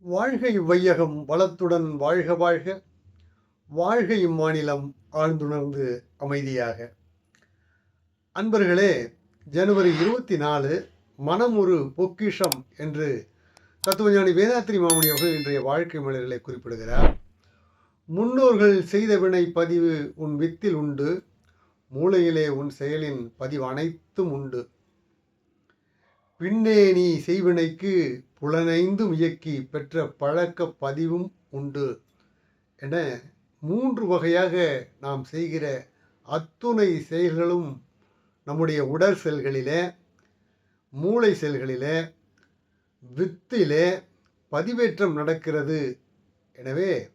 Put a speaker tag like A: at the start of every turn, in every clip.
A: வாழ்கை இவ்வையகம் வளத்துடன் வாழ்க வாழ்க. வாழ்க இம்மாநிலம் ஆழ்ந்துணர்ந்து அமைதியாக. அன்பர்களே ஜனவரி இருபத்தி நாலு மனம் ஒரு பொக்கிஷம் என்று தத்துவஞானி வேதாத்திரி மாமணி அவர்கள் இன்றைய வாழ்க்கை மலர்களை குறிப்பிடுகிறார். முன்னோர்கள் செய்த வினை பதிவு உன் வித்தில் உண்டு மூளையிலே உன் செயலின் பதிவு அனைத்தும் உண்டு. பின்னே நீ செய்வினைக்கு புலனைந்தும் இயக்கி பெற்ற பழக்க பதிவும் உண்டு. என மூன்று வகையாக நாம் செய்கிற அத்துணை செயல்களும் நம்முடைய உடல் செல்களிலே மூளை செல்களிலே வித்திலே பதிவேற்றம் நடக்கிறது. எனவே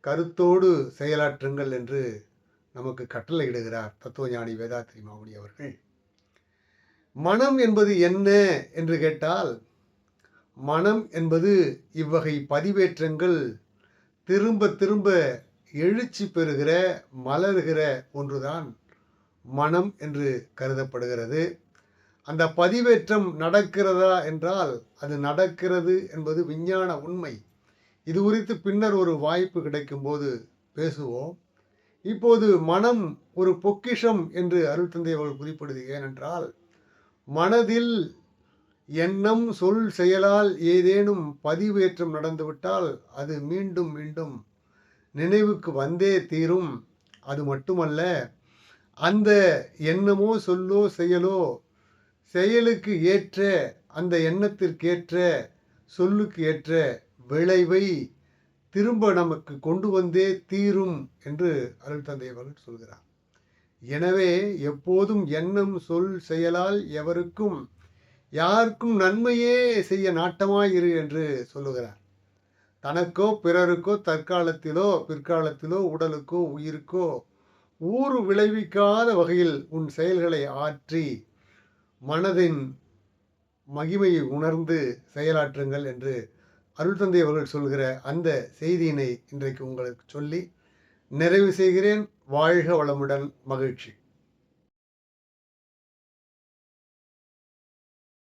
A: கருத்தோடு செயலாற்றுங்கள் என்று நமக்கு கட்டளையிடுகிறார் தத்துவஞானி வேதாத்திரி மாமுனி அவர்கள். மனம் என்பது என்ன என்று கேட்டால் மனம் என்பது இவ்வகை பதிவேற்றங்கள் திரும்ப திரும்ப எழுச்சி பெறுகிற மலர்கிற ஒன்றுதான் மனம் என்று கருதப்படுகிறது. அந்த பதிவேற்றம் நடக்கிறதா என்றால் அது நடக்கிறது என்பது விஞ்ஞான உண்மை. இது குறித்து பின்னர் ஒரு வாய்ப்பு கிடைக்கும்போது பேசுவோம். இப்போது மனம் ஒரு பொக்கிஷம் என்று அருள் தந்தை அவர்கள் குறிப்பிடுது ஏனென்றால் மனதில் எண்ணம் சொல் செயலால் ஏதேனும் பதிவேற்றம் நடந்துவிட்டால் அது மீண்டும் மீண்டும் நினைவுக்கு வந்தே தீரும். அது மட்டுமல்ல அந்த எண்ணமோ சொல்லோ செயலோ செயலுக்கு ஏற்ற அந்த எண்ணத்திற்கேற்ற சொல்லுக்கு ஏற்ற விளைவை திரும்ப நமக்கு கொண்டு வந்தே தீரும் என்று அருள் தந்தை அவர்கள் சொல்கிறார். எனவே எப்போதும் எண்ணம் சொல் செயலால் எவருக்கும் யாருக்கும் நன்மையே செய்ய நாட்டமாயிரு என்று சொல்லுகிறார். தனக்கோ பிறருக்கோ தற்காலத்திலோ பிற்காலத்திலோ உடலுக்கோ உயிருக்கோ ஊறு விளைவிக்காத வகையில் உன் செயல்களை ஆற்றி மனதின் மகிமையை உணர்ந்து செயலாற்றுங்கள் என்று அருள் தந்தை அவர்கள் சொல்கிற அந்த செய்தியினை இன்றைக்கு உங்களுக்கு சொல்லி நிறைவு செய்கிறேன். வாழ்க வளமுடன் மகிழ்ச்சி.